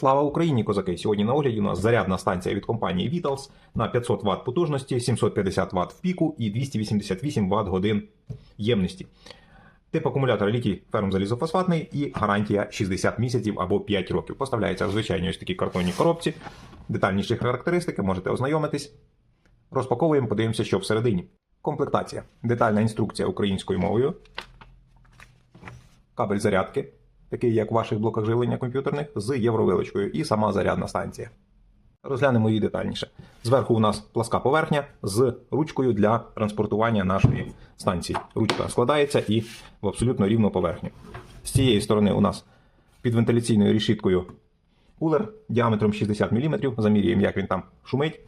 Слава Україні, козаки! Сьогодні на огляді у нас зарядна станція від компанії Vitals на 500 Вт потужності, 750 Вт в піку і 288 Вт годин ємності. Тип акумулятора літій ферм залізофосфатний і гарантія 60 місяців або 5 років. Поставляється в звичайній ось такій картонній коробці. Детальніші характеристики можете ознайомитись. Розпаковуємо, подивимося, що всередині. Комплектація. Детальна інструкція українською мовою. Кабель зарядки, такий як в ваших блоках живлення комп'ютерних, з євровилочкою і сама зарядна станція. Розглянемо її детальніше. Зверху у нас пласка поверхня з ручкою для транспортування нашої станції. Ручка складається і в абсолютно рівну поверхню. З цієї сторони у нас під вентиляційною решіткою кулер діаметром 60 мм. Замірюємо, як він там шумить.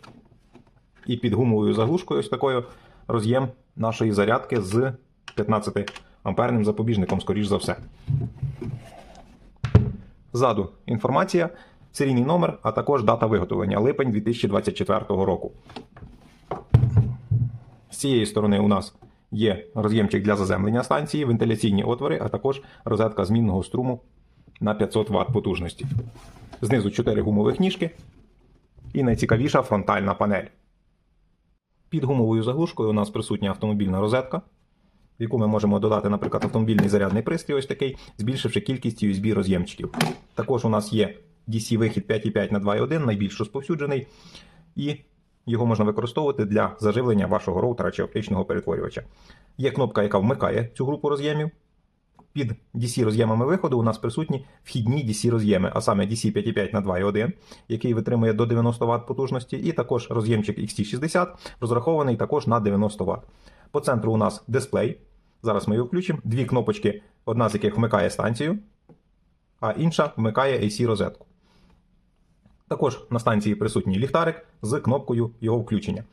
І під гумовою заглушкою ось такою роз'єм нашої зарядки з 15 амперним запобіжником, скоріш за все. Ззаду інформація, серійний номер, а також дата виготовлення липень 2024 року. З цієї сторони у нас є роз'ємчик для заземлення станції, вентиляційні отвори, а також розетка змінного струму на 500 Вт потужності. Знизу 4 гумових ніжки і найцікавіша фронтальна панель. Під гумовою заглушкою у нас присутня автомобільна розетка, яку ми можемо додати, наприклад, автомобільний зарядний пристрій, ось такий, збільшивши кількість USB роз'ємчиків. Також у нас є DC-вихід 5,5 на 2,1, найбільш розповсюджений, і його можна використовувати для заживлення вашого роутера чи оптичного перетворювача. Є кнопка, яка вмикає цю групу роз'ємів. Під DC роз'ємами виходу у нас присутні вхідні DC роз'єми, а саме DC 5,5 на 2,1, який витримує до 90 Вт потужності, і також роз'ємчик XT60, розрахований також на 90 Вт. По центру у нас дисплей. Зараз ми його включимо. Дві кнопочки, одна з яких вмикає станцію, а інша вмикає AC розетку. Також на станції присутній ліхтарик з кнопкою його включення.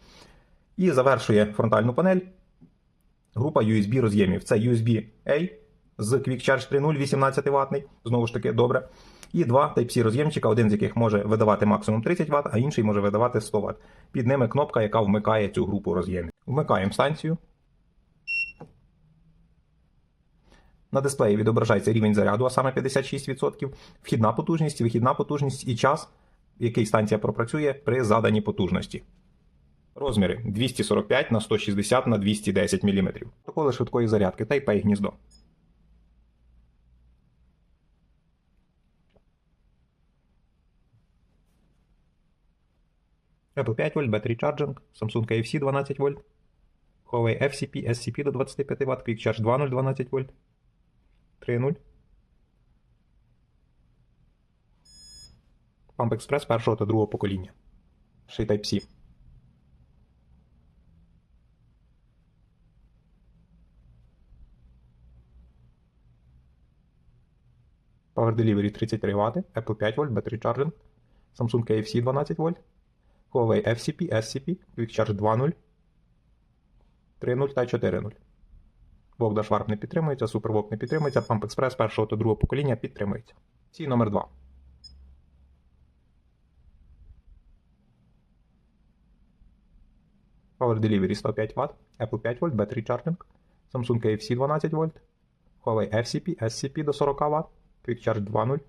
І завершує фронтальну панель група USB роз'ємів. Це USB-A з Quick Charge 3.0 18 Вт, знову ж таки, добре. І два Type-C роз'ємчика, один з яких може видавати максимум 30 Вт, а інший може видавати 100 Вт. Під ними кнопка, яка вмикає цю групу роз'ємів. Вмикаємо станцію. На дисплеї відображається рівень заряду, а саме 56%, вхідна потужність, вихідна потужність і час, який станція пропрацює при заданій потужності. Розміри 245 на 160 на 210 мм. Протоколи швидкої зарядки Type-A гніздо. Apple 5 вольт, Battery Charging, Samsung KFC 12 вольт, Huawei FCP, SCP до 25 Вт, Quick Charge 2.0 12 вольт, 3.0. Pump Express першого та другого покоління. Ще й Type-C. Power Delivery 33 Вт, Apple 5 вольт, Battery Charging, Samsung KFC 12 вольт, Huawei FCP, SCP, Quick Charge 2.0, 3.0 та 4.0. Вовк Шварп не підтримується, SuperVOOC не підтримується, Pump Express першого та другого покоління підтримується. Сі номер 2. Power Delivery 105 Вт, Apple 5 вольт, Battery Charging, Samsung KFC 12 вольт, Huawei FCP, SCP до 40 Вт, Quick Charge 2.0,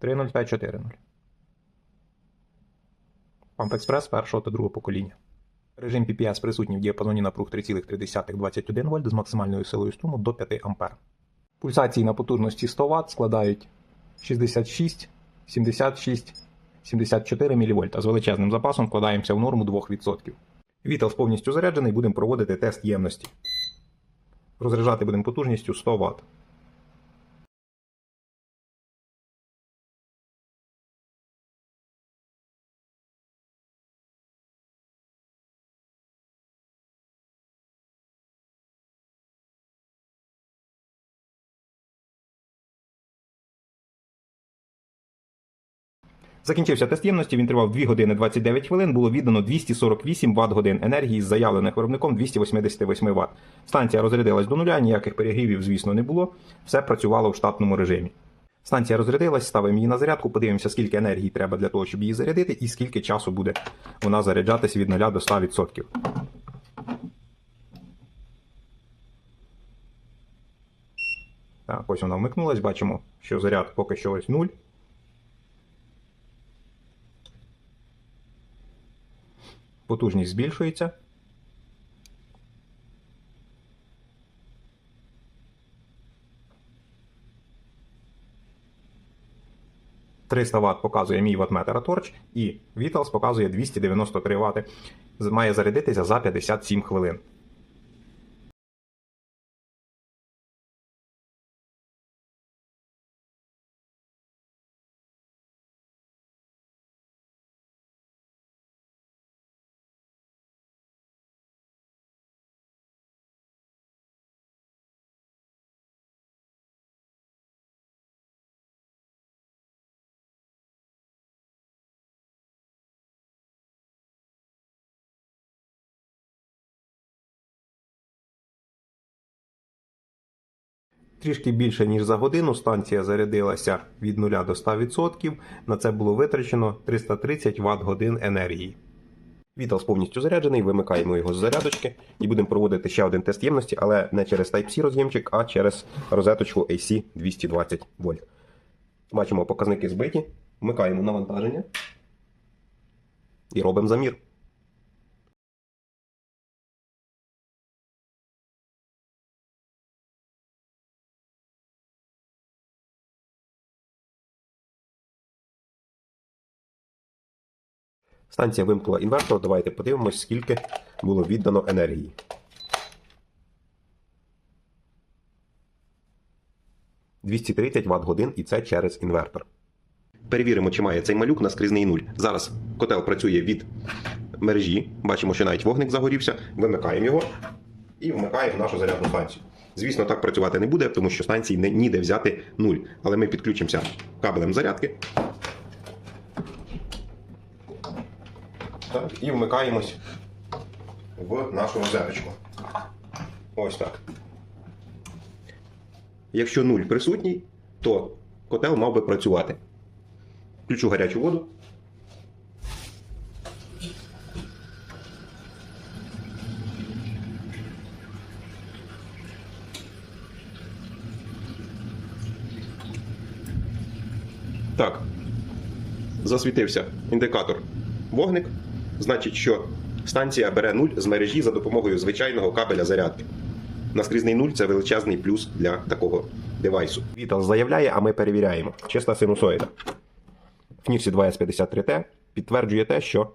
3.0 та 4.0. Pump Express першого та другого покоління. Режим PPS присутній в діапазоні напруг 3,3 вольт з максимальною силою струму до 5 А. Пульсації на потужності 100 Вт складають 66, 76, 74 мВ, а з величезним запасом вкладаємося в норму 2%. Vitals повністю заряджений, будемо проводити тест ємності. Розряджати будемо потужністю 100 Вт. Закінчився тест ємності, він тривав 2 години 29 хвилин, було віддано 248 Вт годин енергії з заявлених виробником 288 Вт. Станція розрядилась до нуля, ніяких перегрівів, звісно, не було. Все працювало в штатному режимі. Станція розрядилась, ставимо її на зарядку, подивимося, скільки енергії треба для того, щоб її зарядити, і скільки часу буде вона заряджатися від 0 до 100%. Так, ось вона вмикнулась, бачимо, що заряд поки що ось 0. Потужність збільшується. «300 Вт показує мій ватметер Torch і Vitals показує 293 Вт. Має зарядитися за 57 хвилин. Трішки більше ніж за годину станція зарядилася від 0 до 100%. На це було витрачено 330 Вт годин енергії. Віталс повністю заряджений, вимикаємо його з зарядочки і будемо проводити ще один тест ємності, але не через Type-C роз'ємчик, а через розеточку AC 220 вольт. Бачимо показники збиті, вмикаємо навантаження і робимо замір. Станція вимкнула інвертор. Давайте подивимось, скільки було віддано енергії. «230 Вт годин і це через інвертор. Перевіримо, чи має цей малюк наскрізний нуль. Зараз котел працює від мережі. Бачимо, що навіть вогник загорівся. Вимикаємо його і вмикаємо нашу зарядну станцію. Звісно, так працювати не буде, тому що станції ніде взяти нуль. Але ми підключимося кабелем зарядки. Так, і вмикаємось в нашу розеточку. Ось так. Якщо нуль присутній, то котел мав би працювати. Включу гарячу воду. Так. Засвітився індикатор вогник. Значить, що станція бере нуль з мережі за допомогою звичайного кабеля зарядки. Наскрізний нуль це величезний плюс для такого девайсу. Вітал заявляє, а ми перевіряємо. Чиста синусоїда. FNIRSI 2S53T підтверджує те, що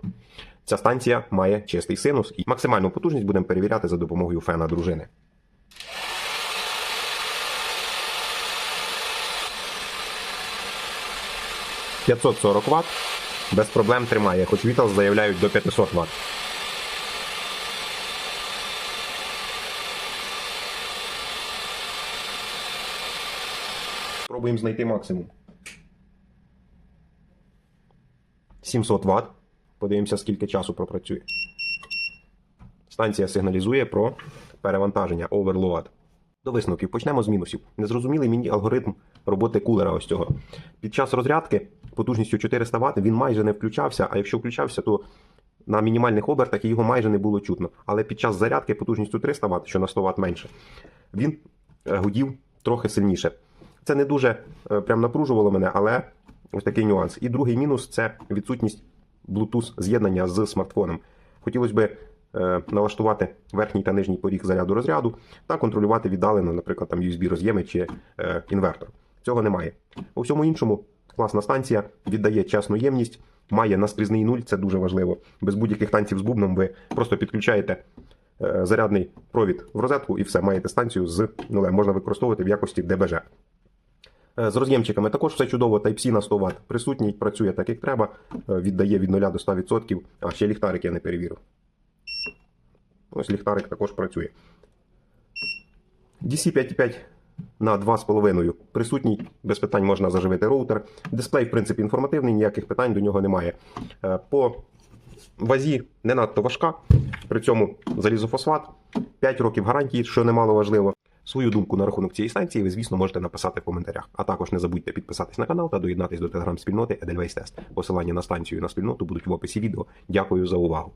ця станція має чистий синус і максимальну потужність будемо перевіряти за допомогою фена дружини. «540 Вт без проблем тримає, хоч Vitals заявляють до 500 Вт. Спробуємо знайти максимум. 700 Вт. Подивимося, скільки часу пропрацює. Станція сигналізує про перевантаження overload. До висновків почнемо з мінусів. Незрозумілий мені алгоритм роботи кулера ось цього. Під час розрядки потужністю 400 Вт він майже не включався, а якщо включався, то на мінімальних обертах його майже не було чутно. Але під час зарядки потужністю 300 Вт, що на 100 Вт менше, він е, гудів трохи сильніше. Це не дуже е, прям напружувало мене, але ось такий нюанс. І другий мінус це відсутність Bluetooth з'єднання з смартфоном. Хотілося б е, налаштувати верхній та нижній поріг заряду розряду та контролювати віддалено, наприклад, там USB роз'єми чи е, інвертор. Цього немає. У всьому іншому класна станція віддає чесну ємність, має наскрізний нуль, це дуже важливо. Без будь-яких танців з бубном ви просто підключаєте е, зарядний провід в розетку і все, маєте станцію з нулем. Можна використовувати в якості ДБЖ. Е, З роз'ємчиками також все чудово. Type-C на 100 Вт присутній, працює так, як треба, е, віддає від 0 до 100%. А ще ліхтарик я не перевірив. Ось ліхтарик також працює. DC 5.5 на 2,5 присутній, без питань можна заживити роутер. Дисплей, в принципі, інформативний, ніяких питань до нього немає. Е, По вазі не надто важка, при цьому залізофосфат, 5 років гарантії, що немало важливо. Свою думку на рахунок цієї станції ви, звісно, можете написати в коментарях. А також не забудьте підписатись на канал та доєднатись до телеграм-спільноти Edelweiss Test. Посилання на станцію і на спільноту будуть в описі відео. Дякую за увагу.